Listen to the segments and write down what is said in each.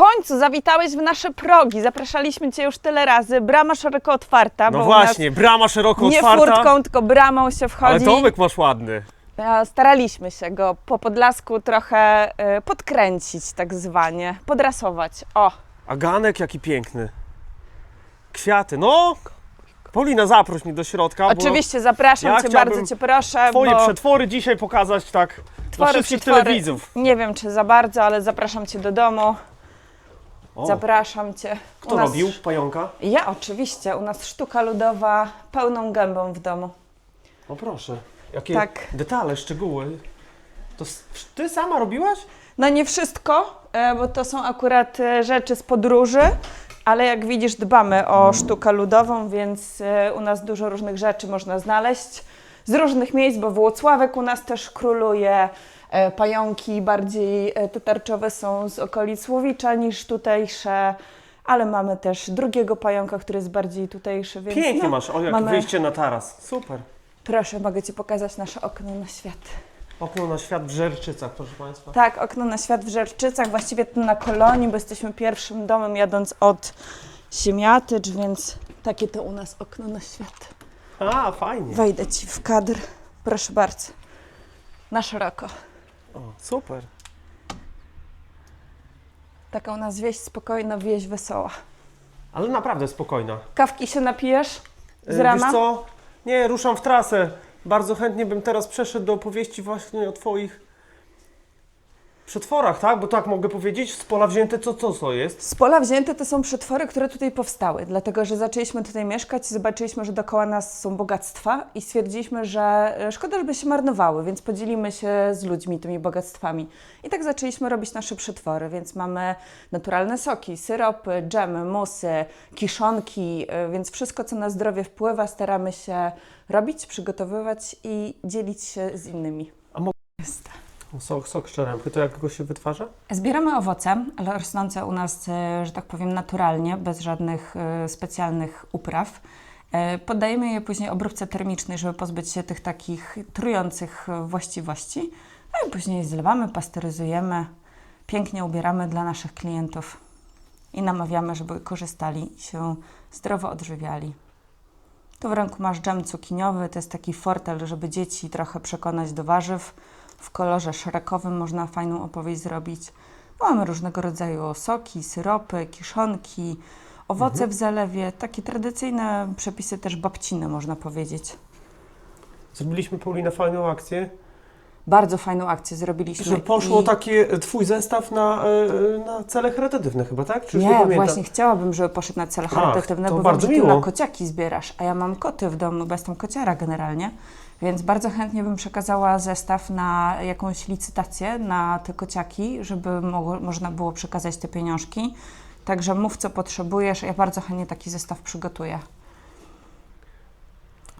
końcu zawitałeś w nasze progi. Zapraszaliśmy Cię już tyle razy. Brama szeroko otwarta. No bo właśnie, brama szeroko nie otwarta. furtką, tylko bramą się ale wchodzi. domek masz ładny. Staraliśmy się go po Podlasku trochę e, podkręcić, tak zwanie, podrasować. O, A ganek jaki piękny. Kwiaty, no. Paulina, zaproś mnie do środka, oczywiście zapraszam ja Cię, chciałbym bardzo Cię proszę. bo twoje bo przetwory dzisiaj pokazać tak dla Twory, wszystkich przetwory. telewidzów. Nie wiem, czy za bardzo, ale zapraszam Cię do domu. O, Zapraszam Cię. kto U nas- robił pająka? Ja oczywiście. U nas sztuka ludowa pełną gębą w domu. O proszę, jakie Tak. detale, szczegóły. To ty sama robiłaś? No nie wszystko, e, bo to są akurat e, rzeczy z podróży, ale jak widzisz dbamy o sztukę ludową, więc e, u nas dużo różnych rzeczy można znaleźć z różnych miejsc, bo Włocławek u nas też króluje. E, Pająki bardziej e, te tarczowe są z okolic Łowicza niż tutejsze, ale mamy też drugiego pająka, który jest bardziej tutejszy, więc Pięknie no, masz, o jak mamy- wyjście na taras. Super. Proszę, mogę Ci pokazać nasze okno na świat. Okno na świat w Żerczycach, proszę Państwa. Tak, okno na świat w Żerczycach, właściwie tu na kolonii, bo jesteśmy pierwszym domem jadąc od Siemiatycz, więc takie to u nas okno na świat. A, fajnie. Wejdę Ci w kadr, proszę bardzo, na szeroko. O, super. Taka u nas wieś spokojna, wieś wesoła. Ale naprawdę spokojna. Kawki się napijesz z E, rana? Wiesz co? Nie, ruszam w trasę. Bardzo chętnie bym teraz przeszedł do opowieści właśnie o Twoich przetworach, tak? Bo tak mogę powiedzieć, z pola wzięte co, co to jest? Z pola wzięte to są przetwory, które tutaj powstały, dlatego że zaczęliśmy tutaj mieszkać zobaczyliśmy, że dookoła nas są bogactwa i stwierdziliśmy, że e, szkoda, żeby się marnowały, więc podzielimy się z ludźmi tymi bogactwami. I tak zaczęliśmy robić nasze przetwory, więc mamy naturalne soki, syropy, dżemy, musy, kiszonki, e, więc wszystko, co na zdrowie wpływa, staramy się robić, przygotowywać i dzielić się z innymi. A mo- Sok, sok szczeremky, to jak go się wytwarza? Zbieramy owoce, ale rosnące u nas, e, że tak powiem, naturalnie, bez żadnych e, specjalnych upraw. E, Poddajemy je później obróbce termicznej, żeby pozbyć się tych takich trujących właściwości. No i później zlewamy, pasteryzujemy, pięknie ubieramy dla naszych klientów i namawiamy, żeby korzystali się zdrowo odżywiali. Tu w ręku masz dżem cukiniowy, to jest taki fortel, żeby dzieci trochę przekonać do warzyw. W kolorze szeregowym można fajną opowieść zrobić. Mamy różnego rodzaju soki, syropy, kiszonki, owoce w zalewie, takie tradycyjne przepisy też babcine można powiedzieć. Zrobiliśmy Paulina fajną akcję, Bardzo fajną akcję zrobiliśmy. że poszło i- taki e, Twój zestaw na, e, na cele charytatywne chyba, tak? Czy Nie, pamiętam? właśnie chciałabym, żeby poszedł na cele Ach, charytatywne, to bo bardzo wiem, miło. na kociaki zbierasz, a ja mam koty w domu, bo jestem kociara generalnie, więc bardzo chętnie bym przekazała zestaw na jakąś licytację na te kociaki, żeby mogło, można było przekazać te pieniążki. Także mów, co potrzebujesz, ja bardzo chętnie taki zestaw przygotuję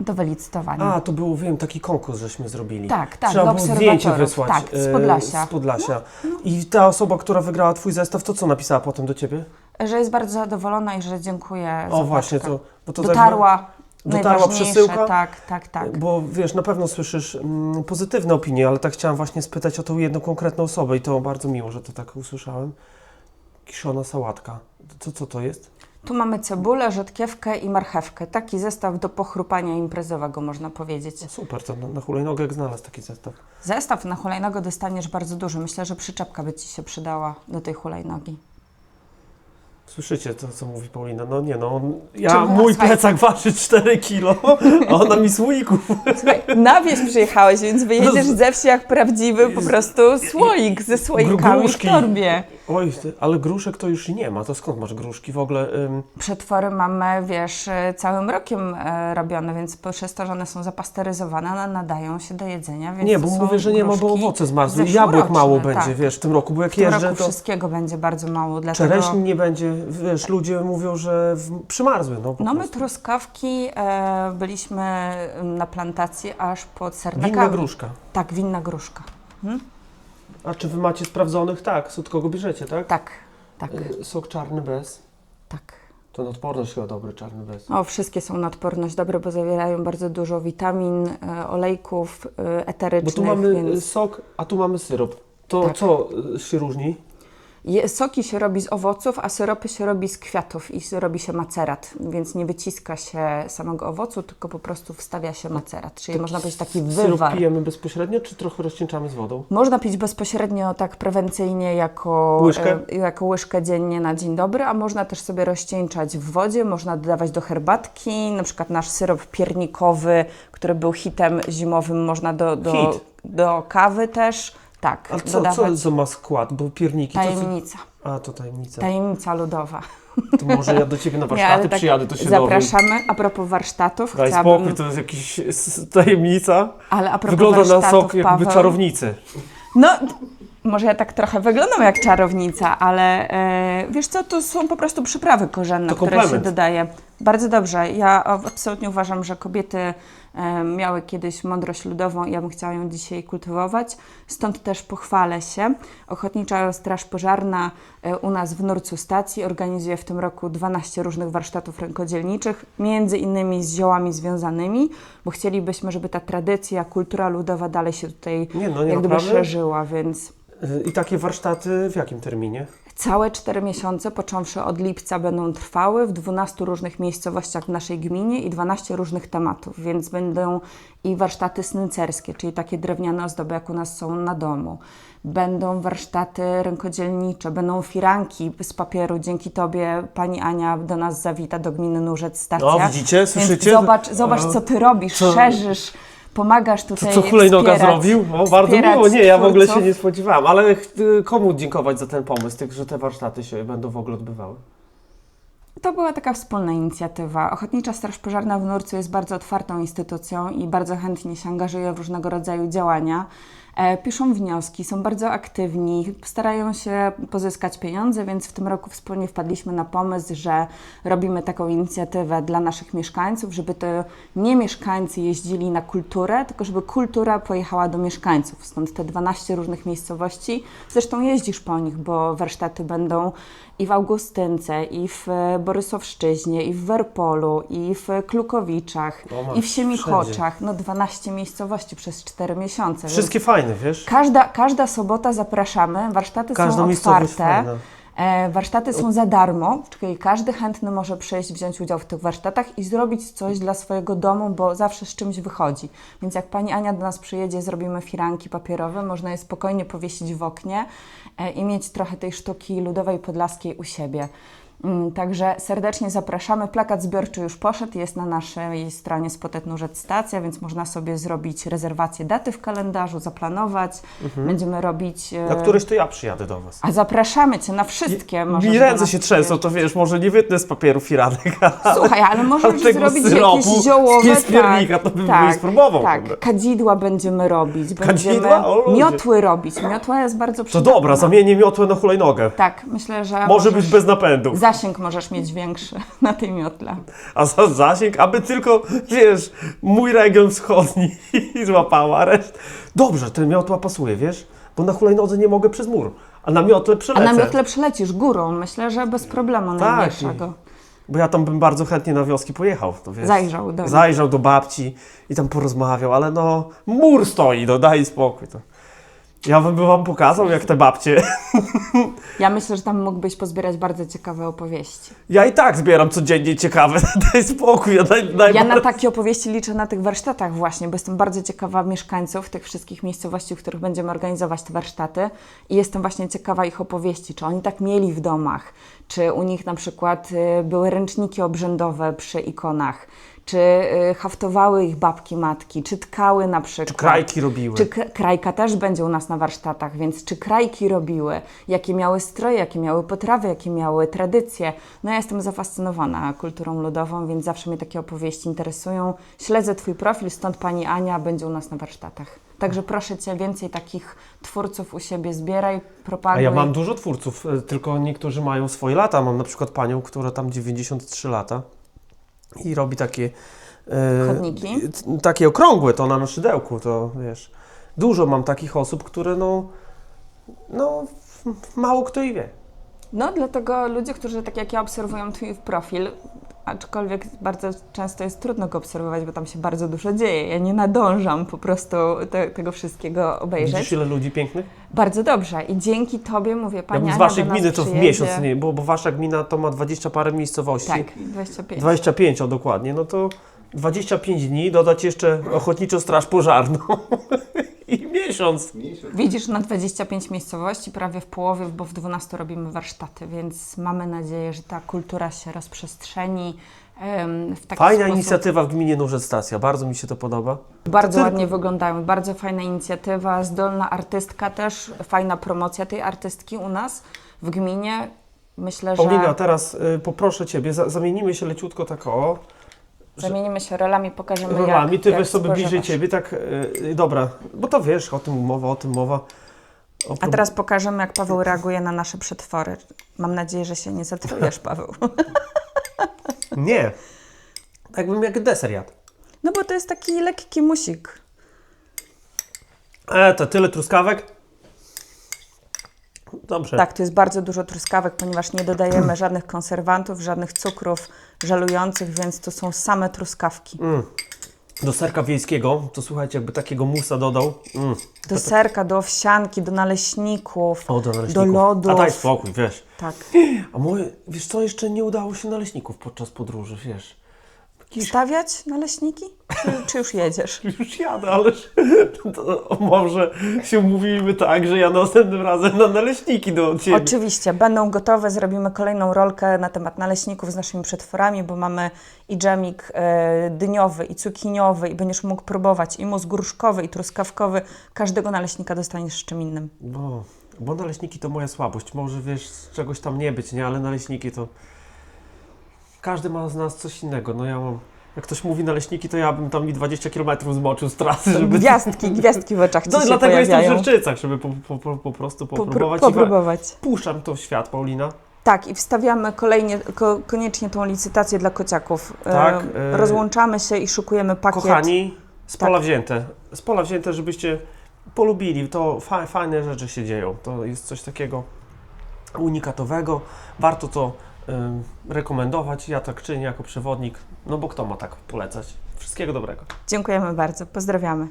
do wylicytowania. A, to był, wiem, taki konkurs, żeśmy zrobili. tak, tak, Trzeba do było zdjęcie obserwatorów. wysłać. Tak, z e, Podlasia. No, Z Podlasia. I ta osoba, która wygrała Twój zestaw, to co napisała potem do Ciebie? Że jest bardzo zadowolona i że dziękuję za O właśnie, paczkę. to, bo to Dotarła, Dotarła najważniejsze, przesyłka? tak, tak, tak. Bo wiesz, na pewno słyszysz mm, pozytywne opinie, ale tak chciałam właśnie spytać o tą jedną konkretną osobę i to bardzo miło, że to tak usłyszałem. Kiszona sałatka. Co, co to jest? Tu mamy cebulę, rzodkiewkę i marchewkę. Taki zestaw do pochrupania imprezowego, można powiedzieć. No super, to na, na hulajnogę jak znalazł taki zestaw. Zestaw na hulajnogę dostaniesz bardzo duży. Myślę, że przyczepka by Ci się przydała do tej hulajnogi. Słyszycie to, co mówi Paulina? No nie no, on, ja, Czemu? mój plecak waży 4 kilo, a ona mi słoików. Słuchaj, na wieś przyjechałeś, więc wyjedziesz ze wsi jak prawdziwy po prostu słoik ze słoikami w Gruszki. torbie. Oj, ty, ale gruszek to już nie ma, to skąd masz gruszki w ogóle? Ym, Przetwory mamy, wiesz, e, całym rokiem e, robione, więc przez to, że one są zapasteryzowane, one nadają się do jedzenia. Więc nie, to bo są mówię, że nie ma, bo gruszki owoce zmarzły. Jabłek mało tak. będzie, wiesz, w tym roku, bo jak W tym jeżdżę, roku to wszystkiego będzie bardzo mało, dlatego... czereśni nie będzie, wiesz, ludzie mówią, że w, przymarzły, no po No my prostu. truskawki e, byliśmy na plantacji aż pod sernakami. Winna gruszka. Tak, winna gruszka. A czy wy macie sprawdzonych? Tak, od kogo bierzecie, tak? Tak, tak, Y, Sok czarny bez. tak. To na odporność chyba dobry czarny bez. O, wszystkie są na odporność dobre, bo zawierają bardzo dużo witamin, e, olejków e, Bo eterycznych, tu mamy y, więc sok, a tu mamy syrop. To Tak. co y, się różni? Je, soki się robi z owoców, a syropy się robi z kwiatów i robi się macerat, więc nie wyciska się samego owocu, tylko po prostu wstawia się macerat, czyli można powiedzieć taki Syrop wywar. pijemy bezpośrednio, czy trochę rozcieńczamy z wodą? Można pić bezpośrednio tak prewencyjnie jako Łyżkę? e, jako łyżkę dziennie na dzień dobry, a można też sobie rozcieńczać w wodzie, można dodawać do herbatki, na przykład nasz syrop piernikowy, który był hitem zimowym, można do, do, Hit. do kawy też, tak, Ale co, dodawać. co to ma skład? Bo pierniki to Tajemnica, co? A, to tajemnica. tajemnica ludowa. To może ja do Ciebie na Nie, warsztaty ale tak przyjadę, to się dowiem. Zapraszamy. A propos warsztatów, Daj chciałabym, spokój, to jest jakaś tajemnica. ale a propos Wygląda na sok jakby Paweł, czarownicy. No, może ja tak trochę wyglądam jak czarownica, ale e, wiesz co, to są po prostu przyprawy korzenne, To które się dodaje. Bardzo dobrze. Ja absolutnie uważam, że kobiety e, miały kiedyś mądrość ludową i ja bym chciała ją dzisiaj kultywować. Stąd też pochwalę się. Ochotnicza Straż Pożarna e, u nas w Nurcu Stacji organizuje w tym roku 12 różnych warsztatów rękodzielniczych, między innymi z ziołami związanymi, bo chcielibyśmy, żeby ta tradycja, kultura ludowa dalej się tutaj Nie no, jak gdyby szerzyła, więc I takie warsztaty w jakim terminie? całe 4 miesiące, począwszy od lipca, będą trwały w 12 różnych miejscowościach w naszej gminie i 12 różnych tematów, więc będą i warsztaty snycerskie, czyli takie drewniane ozdoby, jak u nas są na domu. Będą warsztaty rękodzielnicze, będą firanki z papieru. Dzięki Tobie pani Ania do nas zawita, do gminy Nurzec Stacja. O, widzicie, Więc słyszycie? zobacz, zobacz, O, co Ty robisz, co- szerzysz, pomagasz tutaj co hulajnoga wspierać- zrobił? O, bardzo miło. Nie, ja w ogóle się nie spodziewałem. Ale y, komu dziękować za ten pomysł, tych, że te warsztaty się będą w ogóle odbywały? To była taka wspólna inicjatywa. Ochotnicza Straż Pożarna w Nurcu jest bardzo otwartą instytucją i bardzo chętnie się angażuje w różnego rodzaju działania. E, piszą wnioski, są bardzo aktywni, starają się pozyskać pieniądze, więc w tym roku wspólnie wpadliśmy na pomysł, że robimy taką inicjatywę dla naszych mieszkańców, żeby to nie mieszkańcy jeździli na kulturę, tylko żeby kultura pojechała do mieszkańców. Stąd te 12 różnych miejscowości. Zresztą jeździsz po nich, bo warsztaty będą i w Augustynce, i w e, Borysowszczyźnie, i w Werpolu, i w Klukowiczach, O, masz i w Siemichoczach. No 12 miejscowości przez 4 miesiące. więc Wszystkie wiesz? Każda, każda sobota zapraszamy, warsztaty Każda są otwarte. E, warsztaty są za darmo, czyli każdy chętny może przyjść, wziąć udział w tych warsztatach i zrobić coś dla swojego domu, bo zawsze z czymś wychodzi. Więc jak pani Ania do nas przyjedzie, zrobimy firanki papierowe, można je spokojnie powiesić w oknie e, i mieć trochę tej sztuki ludowej podlaskiej u siebie. Mm, Także serdecznie zapraszamy. Plakat zbiorczy już poszedł, jest na naszej stronie Spotet Nurzec Stacja, więc można sobie zrobić rezerwację daty w kalendarzu, zaplanować. Będziemy robić... e, Na któreś to ja przyjadę do Was. a zapraszamy Cię na wszystkie. Mi ręce się trzęsą, to wiesz, może nie wytnę z papieru firanek, ale Słuchaj, ale możesz zrobić syropu jakieś z ziołowe. piernika to bym tak, spróbował, Tak, kadzidła będziemy robić. Będziemy Kadzidła? O, miotły robić. Miotła jest bardzo to przydatna. dobra, zamienię miotłę na hulajnogę. Tak, myślę, że Może być bez napędu. Zasięg możesz mieć większy na tej miotle. A za zasięg, aby tylko, wiesz, mój region wschodni złapała reszt. Dobrze, ten miotła pasuje, wiesz? Bo na hulajnodze nie mogę przez mur, a na miotle A przelecę. na miotle przylecisz górą. Myślę, że bez problemu Tak, najmniejszego. go. Bo ja tam bym bardzo chętnie na wioski pojechał, to wiesz. Zajrzał do nich. Zajrzał do babci i tam porozmawiał, ale no, mur stoi, no daj spokój. To. Ja bym wam pokazał, jak te babcie. Ja myślę, że tam mógłbyś pozbierać bardzo ciekawe opowieści. Ja i tak zbieram codziennie ciekawe, daj spokój. Ja, naj, naj... Ja na takie opowieści liczę na tych warsztatach właśnie, bo jestem bardzo ciekawa mieszkańców tych wszystkich miejscowości, w których będziemy organizować te warsztaty i jestem właśnie ciekawa ich opowieści, czy oni tak mieli w domach, czy u nich na przykład y, były ręczniki obrzędowe przy ikonach, czy y, haftowały ich babki, matki, czy tkały na przykład. Czy krajki robiły. Czy krajka też będzie u nas na warsztatach, więc czy krajki robiły, jakie miały stroje, jakie miały potrawy, jakie miały tradycje. No ja jestem zafascynowana kulturą ludową, więc zawsze mnie takie opowieści interesują. Śledzę Twój profil, stąd Pani Ania będzie u nas na warsztatach. Także proszę Cię, więcej takich twórców u siebie zbieraj, propaguj. A ja mam dużo twórców, e, tylko niektórzy mają swoje lata. Mam na przykład panią, która tam 93 lata i robi takie. e, Chodniki? t- Takie okrągłe, to na szydełku, to wiesz. Dużo mam takich osób, które no. No, mało kto i wie. No, dlatego ludzie, którzy tak jak ja obserwują Twój profil, Aczkolwiek bardzo często jest trudno go obserwować, bo tam się bardzo dużo dzieje. Ja nie nadążam po prostu te, tego wszystkiego obejrzeć. Widzisz ile ludzi pięknych? Bardzo dobrze i dzięki Tobie mówię, Ja Pani bym z waszej gminy to w miesiąc, nie, bo, bo wasza gmina to ma 20 parę miejscowości. Tak, 25. 25 o dokładnie, no to 25 dni, dodać jeszcze ochotniczą straż pożarną i miesiąc. Widzisz, na 25 miejscowości, prawie w połowie, bo w 12 robimy warsztaty, więc mamy nadzieję, że ta kultura się rozprzestrzeni em, w taki Fajna sposób. inicjatywa w gminie Noże Stacja, bardzo mi się to podoba. Bardzo Ty- ładnie wyglądają, bardzo fajna inicjatywa, zdolna artystka też, fajna promocja tej artystki u nas w gminie. Myślę, że Paulina, teraz y, poproszę Ciebie, za, zamienimy się leciutko tak o, zamienimy się rolami, pokażemy rolami, jak Ty jak weź sobie bliżej. Ciebie, tak, y, dobra, bo to wiesz, o tym mowa, o tym mowa. O A teraz pokażemy, jak Paweł reaguje na nasze przetwory. Mam nadzieję, że się nie zatrujesz, Paweł. Nie, tak bym jak deser jadł. No bo to jest taki lekki musik. E, to tyle truskawek? Dobrze. Tak, tu jest bardzo dużo truskawek, ponieważ nie dodajemy żadnych konserwantów, żadnych cukrów żelujących, więc to są same truskawki. Mm. Do serka wiejskiego, to słuchajcie, jakby takiego musa dodał. Mm. Do serka, do owsianki, do naleśników. O, do naleśników. Do lodów. A daj spokój, wiesz. Tak. A moje, wiesz co, jeszcze nie udało się naleśników podczas podróży, wiesz. Stawiać naleśniki? Czy, czy już jedziesz? już jadę, ależ to może się umówimy tak, że ja następnym razem na naleśniki do Ciebie. Oczywiście, będą gotowe. Zrobimy kolejną rolkę na temat naleśników z naszymi przetworami, bo mamy i dżemik e, dyniowy, i cukiniowy, i będziesz mógł próbować i mus gruszkowy, i truskawkowy. Każdego naleśnika dostaniesz z czym innym. Bo, bo naleśniki to moja słabość. Może wiesz, z czegoś tam nie być, nie? Ale naleśniki to... Każdy ma z nas coś innego. No ja mam... Jak ktoś mówi naleśniki, to ja bym tam mi 20 km zmoczył z trasy, żeby... Gwiazdki, gwiazdki w oczach ci No dlatego jestem w pojawiają. Rzeczycach, żeby po, po, po, po prostu Popró- popróbować. i popróbować. Puszczam to w świat, Paulina. Tak, i wstawiamy kolejnie, ko, koniecznie tą licytację dla kociaków. E, Tak, e, Rozłączamy się i szykujemy pakiet. Kochani, z pola Tak. wzięte. Z pola wzięte, żebyście polubili. To fa fajne rzeczy się dzieją. To jest coś takiego unikatowego. Warto to rekomendować. Ja tak czynię jako przewodnik. No bo kto ma tak polecać? Wszystkiego dobrego. Dziękujemy bardzo. Pozdrawiamy.